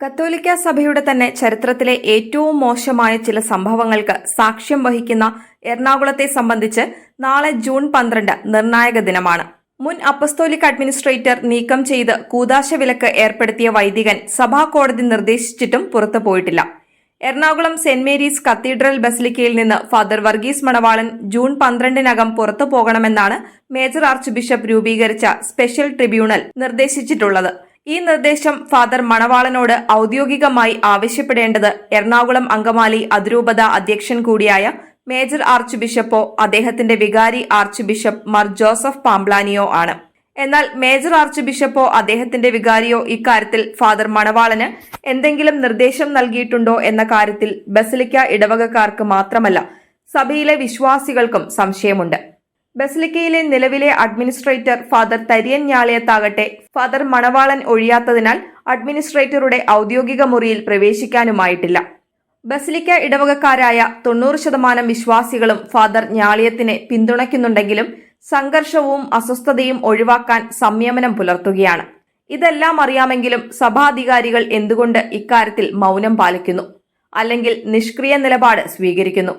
കത്തോലിക്ക സഭയുടെ തന്നെ ചരിത്രത്തിലെ ഏറ്റവും മോശമായ ചില സംഭവങ്ങൾക്ക് സാക്ഷ്യം വഹിക്കുന്ന എറണാകുളത്തെ സംബന്ധിച്ച് നാളെ ജൂൺ പന്ത്രണ്ട് നിർണായക ദിനമാണ്. മുൻ അപ്പസ്തോലിക് അഡ്മിനിസ്ട്രേറ്റർ നീക്കം ചെയ്ത് കൂതാശ വിലക്ക് ഏർപ്പെടുത്തിയ വൈദികൻ സഭാ കോടതി നിർദ്ദേശിച്ചിട്ടും പുറത്തു പോയിട്ടില്ല. എറണാകുളം സെന്റ് മേരീസ് കത്തീഡ്രൽ ബസിലിക്കയിൽ നിന്ന് ഫാദർ വർഗീസ് മണവാളൻ ജൂൺ പന്ത്രണ്ടിനകം പുറത്തു പോകണമെന്നാണ് മേജർ ആർച്ച് ബിഷപ്പ് രൂപീകരിച്ച സ്പെഷ്യൽ ട്രിബ്യൂണൽ നിർദ്ദേശിച്ചിട്ടുള്ളത്. ഈ നിർദ്ദേശം ഫാദർ മണവാളനോട് ഔദ്യോഗികമായി ആവശ്യപ്പെടേണ്ടത് എറണാകുളം അങ്കമാലി അതിരൂപത അധ്യക്ഷൻ കൂടിയായ മേജർ ആർച്ച് ബിഷപ്പോ അദ്ദേഹത്തിന്റെ വികാരി ആർച്ച് ബിഷപ്പ് മർ ജോസഫ് പാംബ്ലാനിയോ ആണ്. എന്നാൽ മേജർ ആർച്ച് ബിഷപ്പോ അദ്ദേഹത്തിന്റെ വികാരിയോ ഇക്കാര്യത്തിൽ ഫാദർ മണവാളന് എന്തെങ്കിലും നിർദ്ദേശം നൽകിയിട്ടുണ്ടോ എന്ന കാര്യത്തിൽ ബസിലിക്ക ഇടവകക്കാർക്ക് മാത്രമല്ല സഭയിലെ വിശ്വാസികൾക്കും സംശയമുണ്ട്. ബസിലിക്കയിലെ നിലവിലെ അഡ്മിനിസ്ട്രേറ്റർ ഫാദർ തരിയൻ ഞാളിയത്താകട്ടെ. ഫാദർ മണവാളൻ ഒഴിയാത്തതിനാൽ അഡ്മിനിസ്ട്രേറ്ററുടെ ഔദ്യോഗിക മുറിയിൽ പ്രവേശിക്കാനുമായിട്ടില്ല. ബസിലിക്ക ഇടവകക്കാരായ തൊണ്ണൂറ് ശതമാനം വിശ്വാസികളും ഫാദർ ഞാളിയത്തിനെ പിന്തുണയ്ക്കുന്നുണ്ടെങ്കിലും സംഘർഷവും അസ്വസ്ഥതയും ഒഴിവാക്കാൻ സംയമനം പുലർത്തുകയാണ്. ഇതെല്ലാം അറിയാമെങ്കിലും സഭാധികാരികൾ എന്തുകൊണ്ട് ഇക്കാര്യത്തിൽ മൗനം പാലിക്കുന്നു? അല്ലെങ്കിൽ നിഷ്ക്രിയ നിലപാട് സ്വീകരിക്കുന്നു?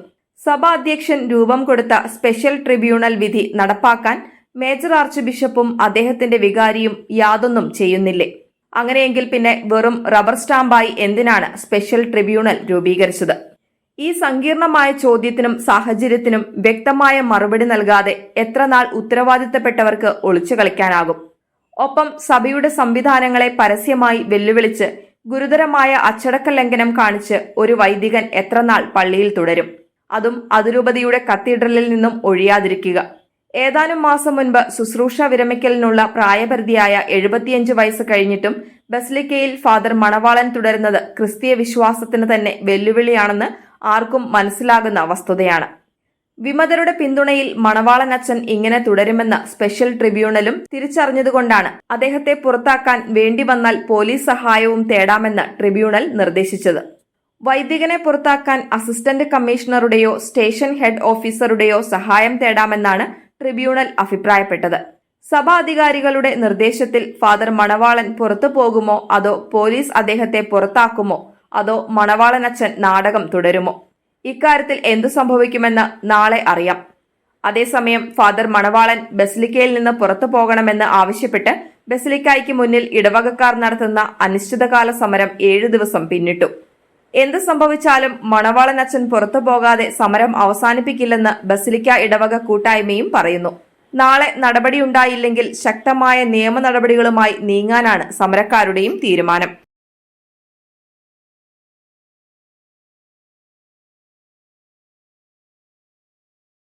സഭാ അധ്യക്ഷൻ രൂപം കൊടുത്ത സ്പെഷ്യൽ ട്രിബ്യൂണൽ വിധി നടപ്പാക്കാൻ മേജർ ആർച്ച് ബിഷപ്പും അദ്ദേഹത്തിന്റെ വികാരിയും യാതൊന്നും ചെയ്യുന്നില്ലേ? അങ്ങനെയെങ്കിൽ പിന്നെ വെറും റബ്ബർ സ്റ്റാമ്പായി എന്തിനാണ് സ്പെഷ്യൽ ട്രിബ്യൂണൽ രൂപീകരിച്ചത്? ഈ സങ്കീർണമായ ചോദ്യത്തിനും സാഹചര്യത്തിനും വ്യക്തമായ മറുപടി നൽകാതെ എത്ര നാൾ ഉത്തരവാദിത്തപ്പെട്ടവർക്ക് ഒളിച്ചു കളിക്കാനാകും? ഒപ്പം സഭയുടെ സംവിധാനങ്ങളെ പരസ്യമായി വെല്ലുവിളിച്ച് ഗുരുതരമായ അച്ചടക്ക ലംഘനം കാണിച്ച് ഒരു വൈദികൻ എത്രനാൾ പള്ളിയിൽ തുടരും? അതും അതിരൂപതയുടെ കത്തീഡ്രലിൽ നിന്നും ഒഴിയാതിരിക്കുക. ഏതാനും മാസം മുൻപ് ശുശ്രൂഷ വിരമിക്കലിനുള്ള പ്രായപരിധിയായ എഴുപത്തിയഞ്ച് വയസ്സ് കഴിഞ്ഞിട്ടും ബസ്ലിക്കയിൽ ഫാദർ മണവാളൻ തുടരുന്നത് ക്രിസ്തീയ വിശ്വാസത്തിന് തന്നെ വെല്ലുവിളിയാണെന്ന് ആർക്കും മനസ്സിലാകുന്ന വസ്തുതയാണ്. വിമതരുടെ പിന്തുണയിൽ മണവാളൻ അച്ഛൻ ഇങ്ങനെ തുടരുമെന്ന് സ്പെഷ്യൽ ട്രിബ്യൂണലും തിരിച്ചറിഞ്ഞതുകൊണ്ടാണ് അദ്ദേഹത്തെ പുറത്താക്കാൻ വേണ്ടി വന്നാൽ പോലീസ് സഹായവും തേടാമെന്ന് ട്രിബ്യൂണൽ നിർദ്ദേശിച്ചത്. വൈദികനെ പുറത്താക്കാൻ അസിസ്റ്റന്റ് കമ്മീഷണറുടെയോ സ്റ്റേഷൻ ഹെഡ് ഓഫീസറുടെയോ സഹായം തേടാമെന്നാണ് ട്രിബ്യൂണൽ അഭിപ്രായപ്പെട്ടത്. സഭാ അധികാരികളുടെ നിർദ്ദേശത്തിൽ ഫാദർ മണവാളൻ പുറത്തു പോകുമോ? അതോ പോലീസ് അദ്ദേഹത്തെ പുറത്താക്കുമോ? അതോ മണവാളൻ അച്ഛൻ നാടകം തുടരുമോ? ഇക്കാര്യത്തിൽ എന്തു സംഭവിക്കുമെന്ന് നാളെ അറിയാം. അതേസമയം ഫാദർ മണവാളൻ ബസിലിക്കയിൽ നിന്ന് പുറത്തു പോകണമെന്ന് ആവശ്യപ്പെട്ട് ബസിലിക്കായ്ക്ക് മുന്നിൽ ഇടവകക്കാർ നടത്തുന്ന അനിശ്ചിതകാല സമരം ഏഴു ദിവസം പിന്നിട്ടു. എന്ത് സംഭവിച്ചാലും മണവാളൻ അച്ഛൻ പുറത്തു പോകാതെ സമരം അവസാനിപ്പിക്കില്ലെന്ന് ബസിലിക്ക ഇടവക കൂട്ടായ്മയും പറയുന്നു. നാളെ നടപടിയുണ്ടായില്ലെങ്കിൽ ശക്തമായ നിയമ നടപടികളുമായി നീങ്ങാനാണ് സമരക്കാരുടെയും തീരുമാനം.